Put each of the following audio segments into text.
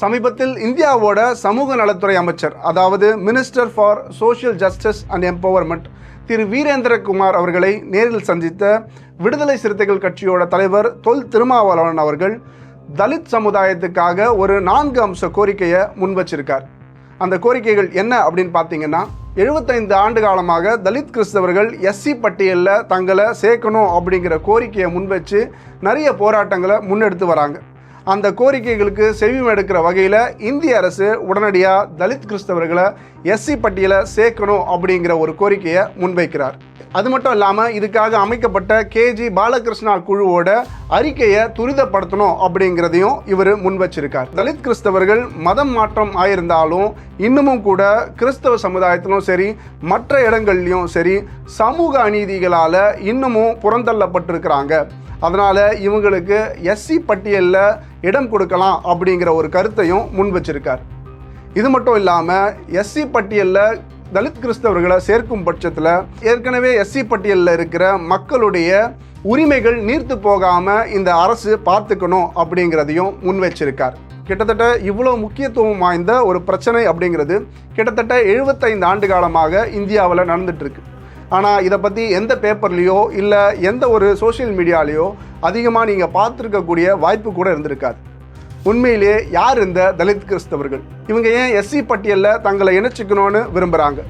சமீபத்தில் இந்தியாவோட சமூக நலத்துறை அமைச்சர் அதாவது minister for social justice and empowerment திரு வீரேந்திரகுமார் அவர்களை நேரில் சந்தித்த விடுதலை சிறுத்தைகள் கட்சியோட தலைவர் தொல் திருமாவளவன் அவர்கள் தலித் சமுதாயத்துக்காக ஒரு நான்கு அம்ச கோரிக்கையை முன்வச்சிருக்கார். அந்த கோரிக்கைகள் என்ன அப்படின்னு பார்த்தீங்கன்னா எழுபத்தைந்து ஆண்டு காலமாக தலித் கிறிஸ்தவர்கள் எஸ்சி பட்டியலில் தங்களை சேர்க்கணும் அப்படிங்கிற கோரிக்கையை முன்வச்சு நிறைய போராட்டங்களை முன்னெடுத்து வராங்க. அந்த கோரிக்கைகளுக்கு செவிம் எடுக்கிற வகையில் இந்திய அரசு உடனடியாக தலித் கிறிஸ்தவர்களை எஸ்சி பட்டியலை சேர்க்கணும் அப்படிங்கிற ஒரு கோரிக்கையை முன்வைக்கிறார். அது மட்டும் இல்லாமல் இதுக்காக அமைக்கப்பட்ட கேஜி பாலகிருஷ்ணா குழுவோட அறிக்கையை துரிதப்படுத்தணும் அப்படிங்கிறதையும் இவர் முன் வச்சிருக்கார் தலித் கிறிஸ்தவர்கள் மதம் மாற்றம் ஆயிருந்தாலும் இன்னமும் கூட கிறிஸ்தவ சமுதாயத்திலும் சரி மற்ற இடங்கள்லையும் சரி சமூக அநீதிகளால் இன்னமும் புறந்தள்ளப்பட்டிருக்கிறாங்க. அதனால் இவங்களுக்கு எஸ்சி பட்டியலில் இடம் கொடுக்கலாம் அப்படிங்கிற ஒரு கருத்தையும் முன் வச்சிருக்கார். இது மட்டும் இல்லாமல் எஸ்சி பட்டியலில் தலித் கிறிஸ்தவர்களை சேர்க்கும் பட்சத்தில் ஏற்கனவே எஸ்சி பட்டியலில் இருக்கிற மக்களுடைய உரிமைகள் நீர்த்து போகாமல் இந்த அரசு பார்த்துக்கணும் அப்படிங்கிறதையும் முன் வச்சிருக்கார். கிட்டத்தட்ட இவ்வளோ முக்கியத்துவம் வாய்ந்த ஒரு பிரச்சனை அப்படிங்கிறது கிட்டத்தட்ட எழுபத்தைந்து ஆண்டு காலமாக இந்தியாவில் நடந்துகிட்ருக்கு ஆனால் இதை பற்றி எந்த பேப்பர்லேயோ இல்லை எந்த ஒரு சோஷியல் மீடியாலேயோ அதிகமாக நீங்கள் பார்த்துருக்கக்கூடிய வாய்ப்பு கூட இருந்திருக்காது. உண்மையிலேயே யார் இந்த தலித் கிறிஸ்தவர்கள்? இவங்க ஏன் எஸ்சி பட்டியலில் தங்களை இணைச்சிக்கணும்னு விரும்புகிறாங்க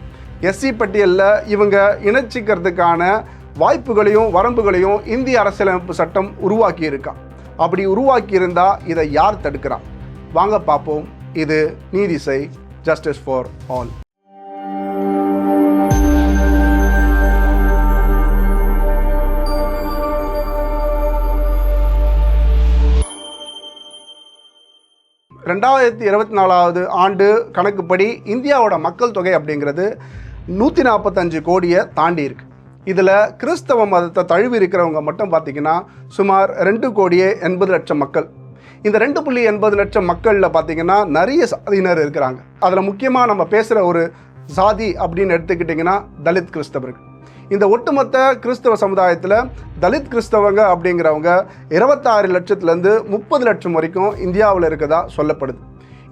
எஸ்சி பட்டியலில் இவங்க இணைச்சிக்கிறதுக்கான வாய்ப்புகளையும் வரம்புகளையும் இந்திய அரசியலமைப்பு சட்டம் உருவாக்கி இருக்கான் அப்படி உருவாக்கியிருந்தால் இதை யார் தடுக்கிறான் வாங்க பார்ப்போம். இது நீதிசை ஜஸ்டிஸ் ஃபார் ஆல் ரெண்டாயிரத்தி இருபத்தி நாலாவது ஆண்டு கணக்குப்படி இந்தியாவோட மக்கள் தொகை அப்படிங்கிறது நூற்றி நாற்பத்தஞ்சு கோடியை தாண்டி இருக்கு. இதில் கிறிஸ்தவ மதத்தை தழுவி இருக்கிறவங்க மட்டும் பார்த்தீங்கன்னா சுமார் ரெண்டு கோடியே எண்பது லட்சம் மக்கள். இந்த ரெண்டு புள்ளி எண்பது லட்சம் மக்களில் பார்த்தீங்கன்னா நிறைய சாதியினர் இருக்கிறாங்க. அதில் முக்கியமாக நம்ம பேசுகிற ஒரு சாதி அப்படின்னு எடுத்துக்கிட்டிங்கன்னா தலித் கிறிஸ்தவர்கள். இந்த ஒட்டுமொத்த கிறிஸ்தவ சமுதாயத்தில் தலித் கிறிஸ்தவங்க அப்படிங்கிறவங்க இருபத்தாறு லட்சத்துலேருந்து முப்பது லட்சம் வரைக்கும் இந்தியாவில் இருக்கதா சொல்லப்படுது.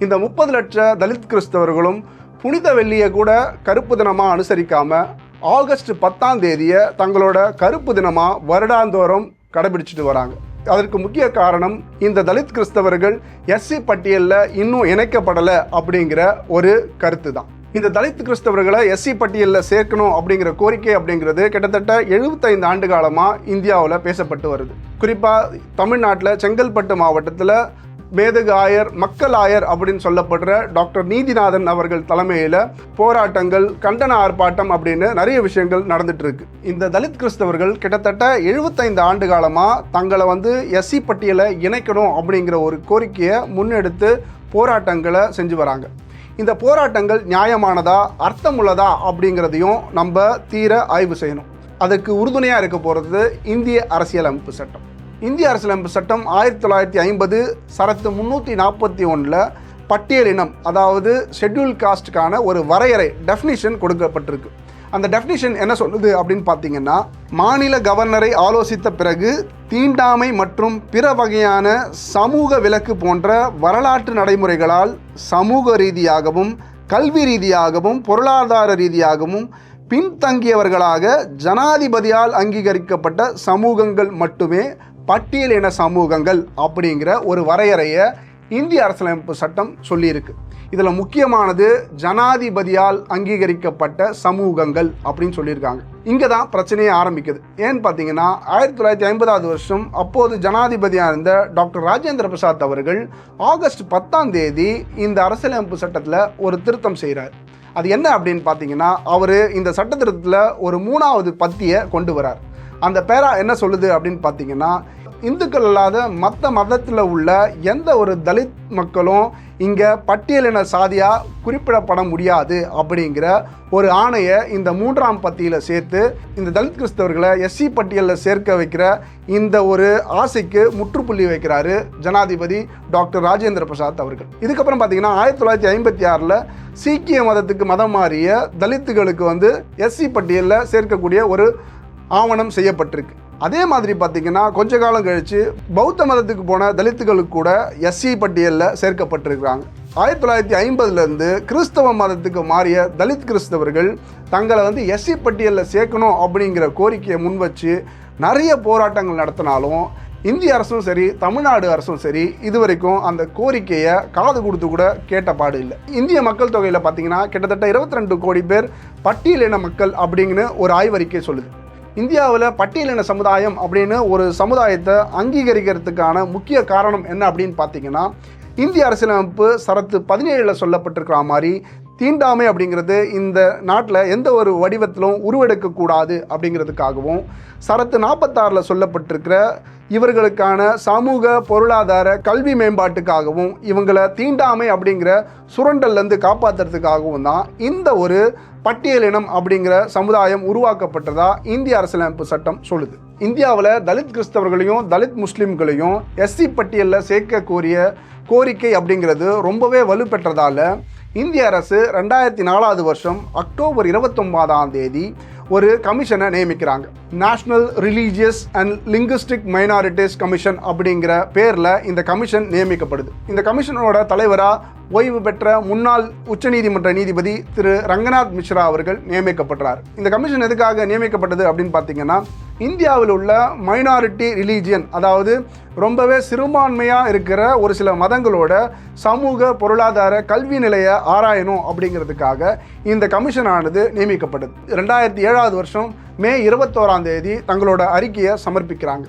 இந்த முப்பது லட்ச தலித் கிறிஸ்தவர்களும் புனித வெள்ளியை கூட கருப்பு தினமாக அனுசரிக்காமல் ஆகஸ்ட் பத்தாம் தேதியை தங்களோட கருப்பு தினமாக வருடாந்தோறும் கடைபிடிச்சிட்டு வராங்க. அதற்கு முக்கிய காரணம் இந்த தலித் கிறிஸ்தவர்கள் எஸ்சி பட்டியலில் இன்னும் இணைக்கப்படலை அப்படிங்கிற ஒரு கருத்து தான் இந்த தலித் கிறிஸ்தவர்களை எஸ்சி பட்டியலில் சேர்க்கணும் அப்படிங்கிற கோரிக்கை அப்படிங்கிறது கிட்டத்தட்ட எழுபத்தைந்து ஆண்டு காலமாக இந்தியாவில் பேசப்பட்டு வருது. குறிப்பாக தமிழ்நாட்டில் செங்கல்பட்டு மாவட்டத்தில் மேதகு ஆயர் மக்கள் ஆயர் அப்படின்னு சொல்லப்படுற டாக்டர் நீதிநாதன் அவர்கள் தலைமையில் போராட்டங்கள் கண்டன ஆர்ப்பாட்டம் அப்படின்னு நிறைய விஷயங்கள் நடந்துட்டு இருக்கு. இந்த தலித் கிறிஸ்தவர்கள் கிட்டத்தட்ட எழுபத்தைந்து ஆண்டு காலமாக தங்களை வந்து எஸ்சி பட்டியலை இணைக்கணும் அப்படிங்கிற ஒரு கோரிக்கையை முன்னெடுத்து போராட்டங்களை செஞ்சு வராங்க. இந்த போராட்டங்கள் நியாயமானதா அர்த்தமுள்ளதா அப்படிங்கிறதையும் நம்ம தீர ஆய்வு செய்யணும். அதுக்கு உறுதுணையாக இருக்க போகிறது இந்திய அரசியலமைப்பு சட்டம். இந்திய அரசியலமைப்பு சட்டம் ஆயிரத்தி தொள்ளாயிரத்தி ஐம்பது சரத்து முந்நூற்றி நாற்பத்தி ஒன்றில் பட்டியலினம் அதாவது ஷெட்யூல் காஸ்ட்டுக்கான ஒரு வரையறை டெஃபினிஷன் கொடுக்கப்பட்டிருக்கு. அந்த டெஃபினிஷன் என்ன சொல்லுது அப்படின்னு பார்த்தீங்கன்னா மாநில கவர்னரை ஆலோசித்த பிறகு தீண்டாமை மற்றும் பிற வகையான சமூக விலக்கு போன்ற வரலாற்று நடைமுறைகளால் சமூக ரீதியாகவும் கல்வி ரீதியாகவும் பொருளாதார ரீதியாகவும் பின்தங்கியவர்களாக ஜனாதிபதியால் அங்கீகரிக்கப்பட்ட சமூகங்கள் மட்டுமே பட்டியலின சமூகங்கள் அப்படிங்கிற ஒரு வரையறையை இந்திய அரசியலமைப்பு சட்டம் சொல்லியிருக்கு. இதில் முக்கியமானது ஜனாதிபதியால் அங்கீகரிக்கப்பட்ட சமூகங்கள் அப்படின்னு சொல்லியிருக்காங்க. இங்கே தான் பிரச்சனையே ஆரம்பிக்குது. ஏன்னு பார்த்தீங்கன்னா ஆயிரத்தி தொள்ளாயிரத்தி ஐம்பதாவது வருஷம் அப்போது ஜனாதிபதியாக இருந்த டாக்டர் ராஜேந்திர பிரசாத் அவர்கள் ஆகஸ்ட் பத்தாம் தேதி இந்த அரசியலமைப்பு சட்டத்தில் ஒரு திருத்தம் செய்கிறார் அது என்ன அப்படின்னு பார்த்தீங்கன்னா அவர் இந்த சட்ட திருத்தத்தில் ஒரு மூணாவது பத்தியை கொண்டு வரார். அந்த பேரா என்ன சொல்லுது அப்படின்னு பார்த்தீங்கன்னா இந்துக்கள் அல்லாத மற்ற மதத்தில் உள்ள எந்த ஒரு தலித் மக்களும் இங்கே பட்டியலின சாதியாக குறிப்பிடப்பட முடியாது அப்படிங்கிற ஒரு ஆணையை இந்த மூன்றாம் பத்தியில் சேர்த்து இந்த தலித் கிறிஸ்தவர்களை எஸ்சி பட்டியலில் சேர்க்க வைக்கிற இந்த ஒரு ஆசைக்கு முற்றுப்புள்ளி வைக்கிறாரு ஜனாதிபதி டாக்டர் ராஜேந்திர பிரசாத் அவர்கள். இதுக்கப்புறம் பார்த்தீங்கன்னா ஆயிரத்தி தொள்ளாயிரத்தி ஐம்பத்தி ஆறில் சீக்கிய மதத்துக்கு மதம் மாறிய தலித்துகளுக்கு வந்து எஸ்சி பட்டியலில் சேர்க்கக்கூடிய ஒரு ஆவணம் செய்யப்பட்டிருக்கு. அதே மாதிரி பார்த்தீங்கன்னா கொஞ்ச காலம் கழித்து பௌத்த மதத்துக்கு போன தலித்துகளுக்கு கூட எஸ்சி பட்டியலில் சேர்க்கப்பட்டிருக்கிறாங்க. ஆயிரத்தி தொள்ளாயிரத்தி ஐம்பதுலேருந்து கிறிஸ்தவ மதத்துக்கு மாறிய தலித் கிறிஸ்தவர்கள் தங்களை வந்து எஸ்சி பட்டியலில் சேர்க்கணும் அப்படிங்கிற கோரிக்கையை முன்வச்சு நிறைய போராட்டங்கள் நடத்தினாலும் இந்திய அரசும் சரி தமிழ்நாடு அரசும் சரி இதுவரைக்கும் அந்த கோரிக்கையை காது கொடுத்து கூட கேட்ட பாடு இல்லை. இந்திய மக்கள் தொகையில் பார்த்தீங்கன்னா கிட்டத்தட்ட இருபத்தி ரெண்டு கோடி பேர் பட்டியலின மக்கள் அப்படிங்கன்னு ஒரு ஆய்வறிக்கை சொல்லுது. இந்தியாவில் பட்டியலின சமுதாயம் அப்படின்னு ஒரு சமுதாயத்தை அங்கீகரிக்கிறதுக்கான முக்கிய காரணம் என்ன அப்படின்னு பார்த்தீங்கன்னா இந்திய அரசியலமைப்பு சரத்து பதினேழில் சொல்லப்பட்டிருக்கிற மாதிரி தீண்டாமை அப்படிங்கிறது இந்த நாட்டில் எந்த ஒரு வடிவத்திலும் உருவெடுக்கக்கூடாது அப்படிங்கிறதுக்காகவும் சரத்து நாற்பத்தாறில் சொல்லப்பட்டிருக்கிற இவர்களுக்கான சமூக பொருளாதார கல்வி மேம்பாட்டுக்காகவும் இவங்களை தீண்டாமை அப்படிங்கிற சுரண்டல்லேருந்து காப்பாற்றுறதுக்காகவும் தான் இந்த ஒரு பட்டியலினம் அப்படிங்கிற சமுதாயம் உருவாக்கப்பட்டதா இந்திய அரசியலமைப்பு சட்டம் சொல்லுது. இந்தியாவில் தலித் கிறிஸ்தவர்களையும் தலித் முஸ்லீம்களையும் எஸ்சி பட்டியலில் சேர்க்க கோரிய கோரிக்கை அப்படிங்கிறது ரொம்பவே வலுப்பெற்றதால் இந்திய அரசு ரெண்டாயிரத்தி நாலாவது வருஷம் அக்டோபர் இருபத்தொன்பதாம் தேதி ஒரு கமிஷனை நியமிக்கிறாங்க. National religious and linguistic minorities commission அப்படிங்கிற பேரில் இந்த கமிஷன் நியமிக்கப்படுது. இந்த கமிஷனோட தலைவராக ஓய்வு பெற்ற முன்னாள் உச்சநீதிமன்ற நீதிபதி திரு ரங்கநாத் மிஸ்ரா அவர்கள் நியமிக்கப்பட்டார் இந்த கமிஷன் எதுக்காக நியமிக்கப்பட்டது அப்படின்னு பார்த்தீங்கன்னா இந்தியாவில் உள்ள மைனாரிட்டி ரிலீஜியன் அதாவது ரொம்பவே சிறுபான்மையாக இருக்கிற ஒரு சில மதங்களோட சமூக பொருளாதார கல்வி நிலையை ஆராயணும் அப்படிங்கிறதுக்காக இந்த கமிஷனானது நியமிக்கப்பட்டது. ரெண்டாயிரத்தி ஏழாவது வருஷம் மே இருபத்தோராம் தேதி தங்களோட அறிக்கையை சமர்ப்பிக்கிறாங்க.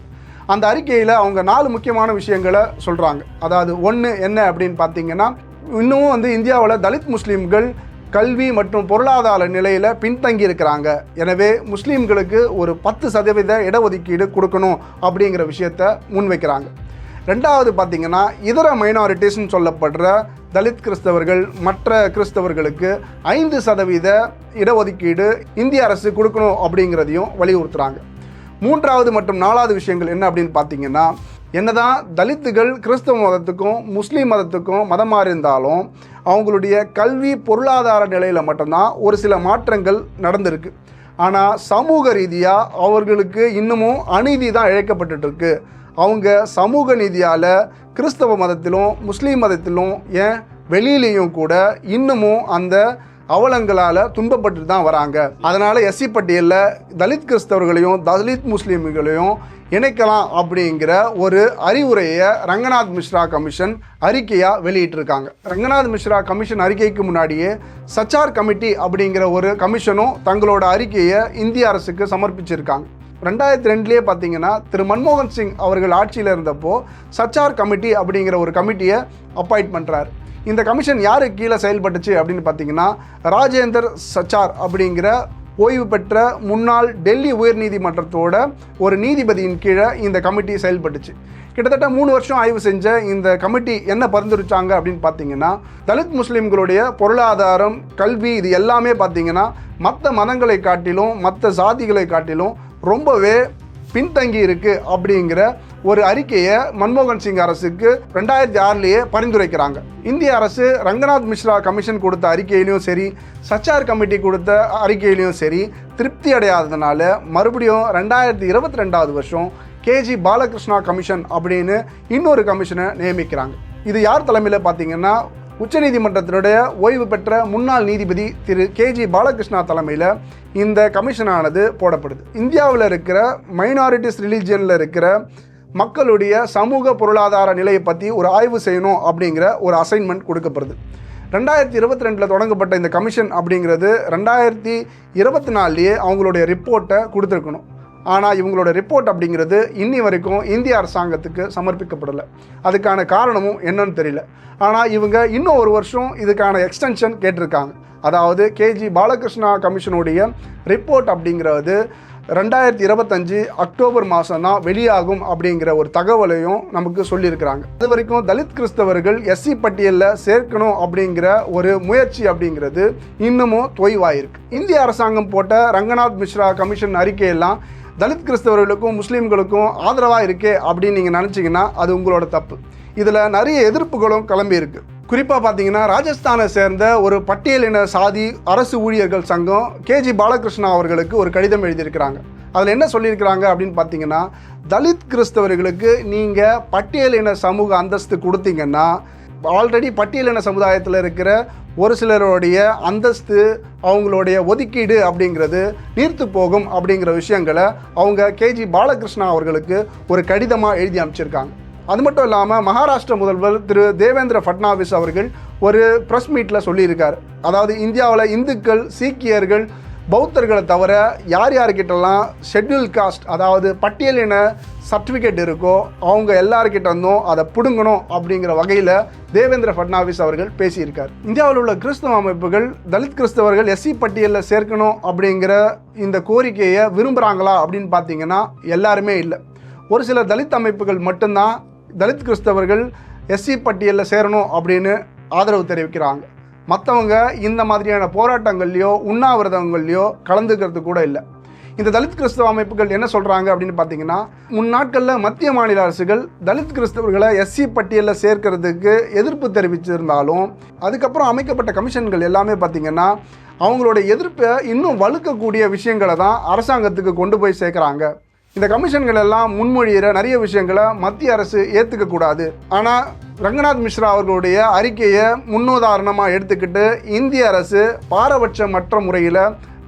அந்த அறிக்கையில் அவங்க நாலு முக்கியமான விஷயங்களை சொல்கிறாங்க அதாவது ஒன்று என்ன அப்படின்னு பார்த்தீங்கன்னா இன்னமும் வந்து இந்தியாவில் தலித் முஸ்லீம்கள் கல்வி மற்றும் பொருளாதார நிலையில் பின்தங்கி இருக்கிறாங்க எனவே முஸ்லீம்களுக்கு ஒரு பத்து சதவீத இடஒதுக்கீடு கொடுக்கணும் அப்படிங்கிற விஷயத்த முன்வைக்கிறாங்க. ரெண்டாவது பார்த்தீங்கன்னா இதர மைனாரிட்டிஸ்னு சொல்லப்படுற தலித் கிறிஸ்தவர்கள் மற்ற கிறிஸ்தவர்களுக்கு ஐந்து சதவீத இடஒதுக்கீடு இந்திய அரசு கொடுக்கணும் அப்படிங்கிறதையும் வலியுறுத்துறாங்க. மூன்றாவது மற்றும் நாலாவது விஷயங்கள் என்ன அப்படின்னு பார்த்தீங்கன்னா என்னதான் தலித்துகள் கிறிஸ்தவ மதத்துக்கும் முஸ்லீம் மதத்துக்கும் மதம் மாறி இருந்தாலும் அவங்களுடைய கல்வி பொருளாதார நிலையில் மட்டும்தான் ஒரு சில மாற்றங்கள் நடந்திருக்கு. ஆனால் சமூக ரீதியாக அவர்களுக்கு இன்னமும் அநீதி தான் இழைக்கப்பட்டுருக்கு அவங்க சமூக நீதியால் கிறிஸ்தவ மதத்திலும் முஸ்லீம் மதத்திலும் ஏன் வெளியிலையும் கூட இன்னமும் அந்த அவலங்களால் துன்பப்பட்டு தான் வராங்க. அதனால் எஸ்சி பட்டியலில் தலித் கிறிஸ்தவர்களையும் தலித் முஸ்லீம்களையும் இணைக்கலாம் அப்படிங்கிற ஒரு அறிவுரையை ரங்கநாத் மிஸ்ரா கமிஷன் அறிக்கையாக வெளியிட்டிருக்காங்க. ரங்கநாத் மிஸ்ரா கமிஷன் அறிக்கைக்கு முன்னாடியே சச்சார் கமிட்டி அப்படிங்கிற ஒரு கமிஷனும் தங்களோட அறிக்கையை இந்திய அரசுக்கு சமர்ப்பிச்சிருக்காங்க. ரெண்டாயிரத்தி ரெண்டுலேயே பார்த்தீங்கன்னா திரு மன்மோகன் சிங் அவர்கள் ஆட்சியில் இருந்தப்போ சச்சார் கமிட்டி அப்படிங்கிற ஒரு கமிட்டியை அப்பாயிண்ட் பண்ணுறாரு இந்த கமிஷன் யாருக்கு கீழே செயல்பட்டுச்சு அப்படின்னு பார்த்தீங்கன்னா ராஜேந்தர் சச்சார் அப்படிங்கிற ஓய்வு பெற்ற முன்னாள் டெல்லி உயர்நீதிமன்றத்தோட ஒரு நீதிபதியின் கீழே இந்த கமிட்டி செயல்பட்டுச்சு. கிட்டத்தட்ட மூணு வருஷம் ஆய்வு செஞ்ச இந்த கமிட்டி என்ன பரிந்துரைச்சாங்க அப்படின்னு பார்த்தீங்கன்னா தலித் முஸ்லீம்களுடைய பொருளாதாரம் கல்வி இது எல்லாமே பார்த்தீங்கன்னா மற்ற மதங்களை காட்டிலும் மற்ற சாதிகளை காட்டிலும் ரொம்பவே பின்தங்கி இருக்குது அப்படிங்கிற ஒரு அறிக்கையை மன்மோகன் சிங் அரசுக்கு ரெண்டாயிரத்தி ஆறுலேயே பரிந்துரைக்கிறாங்க. இந்திய அரசு ரங்கநாத் மிஸ்ரா கமிஷன் கொடுத்த அறிக்கையிலையும் சரி சச்சார் கமிட்டி கொடுத்த அறிக்கையிலையும் சரி திருப்தி அடையாததுனால மறுபடியும் ரெண்டாயிரத்தி இருபத்தி ரெண்டாவது வருஷம் கேஜி பாலகிருஷ்ணா கமிஷன் அப்படின்னு இன்னொரு கமிஷனை நியமிக்கிறாங்க. இது யார் தலைமையில் பார்த்தீங்கன்னா உச்சநீதிமன்றத்தினுடைய ஓய்வு பெற்ற முன்னாள் நீதிபதி திரு கேஜி பாலகிருஷ்ணா தலைமையில் இந்த கமிஷனானது போடப்படுது. இந்தியாவில் இருக்கிற மைனாரிட்டிஸ் ரிலீஜியனில் இருக்கிற மக்களுடைய சமூக பொருளாதார நிலையை பற்றி ஒரு ஆய்வு செய்யணும் அப்படிங்கிற ஒரு அசைன்மெண்ட் கொடுக்கப்படுது. ரெண்டாயிரத்தி இருபத்தி ரெண்டில் தொடங்கப்பட்ட இந்த கமிஷன் அப்படிங்கிறது ரெண்டாயிரத்தி இருபத்தி நாலுலேயே அவங்களுடைய ரிப்போர்ட்டை கொடுத்துருக்கணும். ஆனால் இவங்களோட ரிப்போர்ட் அப்படிங்கிறது இன்னி வரைக்கும் இந்திய அரசாங்கத்துக்கு சமர்ப்பிக்கப்படலை. அதுக்கான காரணமும் என்னன்னு தெரியல. ஆனால் இவங்க இன்னும் ஒரு வருஷம் இதுக்கான எக்ஸ்டென்ஷன் கேட்டிருக்காங்க. அதாவது கேஜி பாலகிருஷ்ணா கமிஷனுடைய ரிப்போர்ட் அப்படிங்கிறது ரெண்டாயிரத்தி இருபத்தஞ்சு அக்டோபர் மாதம் தான் வெளியாகும் அப்படிங்கிற ஒரு தகவலையும் நமக்கு சொல்லியிருக்கிறாங்க. அது வரைக்கும் தலித் கிறிஸ்தவர்கள் எஸ்சி பட்டியலில் சேர்க்கணும் அப்படிங்கிற ஒரு முயற்சி அப்படிங்கிறது இன்னமும் தொய்வாயிருக்கு. இந்திய அரசாங்கம் போட்ட ரங்கநாத் மிஸ்ரா கமிஷன் அறிக்கையெல்லாம் தலித் கிறிஸ்தவர்களுக்கும் முஸ்லீம்களுக்கும் ஆதரவாக இருக்கே அப்படின்னு நீங்கள் நினச்சிங்கன்னா அது உங்களோட தப்பு. இதில் நிறைய எதிர்ப்புகளும் கிளம்பி இருக்குது குறிப்பாக பார்த்தீங்கன்னா ராஜஸ்தானை சேர்ந்த ஒரு பட்டியலின சாதி அரசு ஊழியர்கள் சங்கம் கேஜி பாலகிருஷ்ணா அவர்களுக்கு ஒரு கடிதம் எழுதியிருக்கிறாங்க. அதில் என்ன சொல்லியிருக்கிறாங்க அப்படின்னு பார்த்தீங்கன்னா தலித் கிறிஸ்தவர்களுக்கு நீங்கள் பட்டியலின சமூக அந்தஸ்து கொடுத்தீங்கன்னா ஆல்ரெடி பட்டியலின சமுதாயத்தில் இருக்கிற ஒரு சிலருடைய அந்தஸ்து அவங்களுடைய ஒதுக்கீடு அப்படிங்கிறது நீர்த்து போகும் அப்படிங்கிற விஷயங்களை அவங்க கேஜி பாலகிருஷ்ணா அவர்களுக்கு ஒரு கடிதமாக எழுதி அனுப்பிச்சிருக்காங்க. அது மட்டும் இல்லாமல் மகாராஷ்டிர முதல்வர் திரு தேவேந்திர ஃபட்னாவிஸ் அவர்கள் ஒரு ப்ரெஸ் மீட்டில் சொல்லியிருக்கார். அதாவது இந்தியாவில் இந்துக்கள் சீக்கியர்கள் பௌத்தர்களை தவிர யார் யார்கிட்டலாம் ஷெட்யூல் காஸ்ட் அதாவது பட்டியலின சர்டிஃபிகேட் இருக்கோ அவங்க எல்லார்கிட்ட இருந்தும் அதை பிடுங்கணும் அப்படிங்கிற வகையில் தேவேந்திர ஃபட்னாவிஸ் அவர்கள் பேசியிருக்கார். இந்தியாவில் உள்ள கிறிஸ்தவ அமைப்புகள் தலித் கிறிஸ்தவர்கள் எஸ்சி பட்டியலில் சேர்க்கணும் அப்படிங்கிற இந்த கோரிக்கையை விரும்புகிறாங்களா அப்படின்னு பார்த்தீங்கன்னா எல்லாருமே இல்லை. ஒரு சில தலித் அமைப்புகள் மட்டும்தான் தலித் கிறிஸ்தவர்கள் எஸ்சி பட்டியலில் சேரணும் அப்படின்னு ஆதரவு தெரிவிக்கிறாங்க. மற்றவங்க இந்த மாதிரியான போராட்டங்கள்லையோ உண்ணாவிரதங்கள்லையோ கலந்துக்கிறது கூட இல்லை. இந்த தலித் கிறிஸ்தவ அமைப்புகள் என்ன சொல்கிறாங்க அப்படின்னு பார்த்தீங்கன்னா முன்னாட்களில் மத்திய மாநில அரசுகள் தலித் கிறிஸ்தவர்களை எஸ்சி பட்டியலில் சேர்க்கறதுக்கு எதிர்ப்பு தெரிவிச்சிருந்தாலும் அதுக்கப்புறம் அமைக்கப்பட்ட கமிஷன்கள் எல்லாமே பார்த்தீங்கன்னா அவங்களோட எதிர்ப்பை இன்னும் வலுக்கக்கூடிய விஷயங்களை தான் அரசாங்கத்துக்கு கொண்டு போய் சேர்க்குறாங்க. இந்த கமிஷன்கள் எல்லாம் முன்மொழிகிற நிறைய விஷயங்களை மத்திய அரசு ஏற்றுக்கக்கூடாது ஆனால் ரங்கநாத் மிஸ்ரா அவர்களுடைய அறிக்கையை முன்னுதாரணமாக எடுத்துக்கிட்டு இந்திய அரசு பாரபட்சமற்ற முறையில்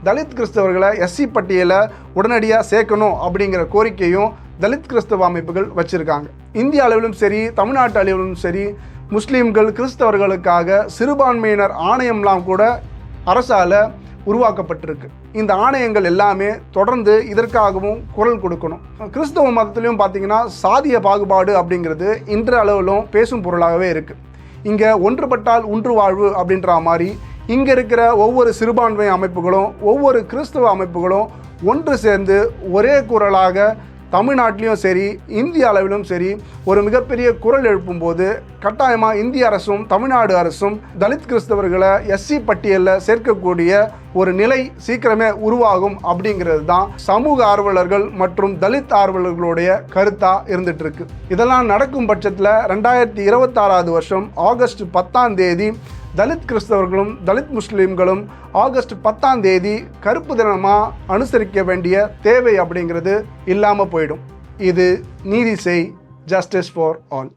தலித் கிறிஸ்தவர்களை எஸ்சி பட்டியலை உடனடியாக சேர்க்கணும் அப்படிங்கிற கோரிக்கையும் தலித் கிறிஸ்தவ அமைப்புகள் வச்சுருக்காங்க. இந்திய அளவிலும் சரி தமிழ்நாட்டு அளவிலும் சரி முஸ்லீம்கள் கிறிஸ்தவர்களுக்காக சிறுபான்மையினர் ஆணையம்லாம் கூட அரசால் உருவாக்கப்பட்டிருக்கு. இந்த ஆணையங்கள் எல்லாமே தொடர்ந்து இதற்காகவும் குரல் கொடுக்கணும். கிறிஸ்தவ மதத்திலையும் பார்த்தீங்கன்னா சாதிய பாகுபாடு அப்படிங்கிறது இன்று அளவிலும் பேசும் பொருளாகவே இருக்குது இங்கே ஒன்றுபட்டால் ஒன்று வாழ்வு அப்படின்ற மாதிரி இங்கே இருக்கிற ஒவ்வொரு சிறுபான்மை அமைப்புகளும் ஒவ்வொரு கிறிஸ்தவ அமைப்புகளும் ஒன்று சேர்ந்து ஒரே குரலாக தமிழ்நாட்டிலையும் சரி இந்திய அளவிலும் சரி ஒரு மிகப்பெரிய குரல் எழுப்பும்போது கட்டாயமாக இந்திய அரசும் தமிழ்நாடு அரசும் தலித் கிறிஸ்தவர்களை எஸ்சி பட்டியலில் சேர்க்கக்கூடிய ஒரு நிலை சீக்கிரமே உருவாகும் அப்படிங்கிறது தான் சமூக ஆர்வலர்கள் மற்றும் தலித் ஆர்வலர்களுடைய கருத்தாக இருந்துட்டு இருக்கு இதெல்லாம் நடக்கும் பட்சத்தில் ரெண்டாயிரத்தி இருபத்தாறாவது வருஷம் ஆகஸ்ட் பத்தாம் தேதி தலித் கிறிஸ்தவர்களும் தலித் முஸ்லீம்களும் ஆகஸ்ட் பத்தாம் தேதி கருப்பு தினமாக அனுசரிக்க வேண்டிய தேவை அப்படிங்கிறது இல்லாமல் போயிடும். இது நீதி செய் ஜஸ்டிஸ் ஃபார் ஆல்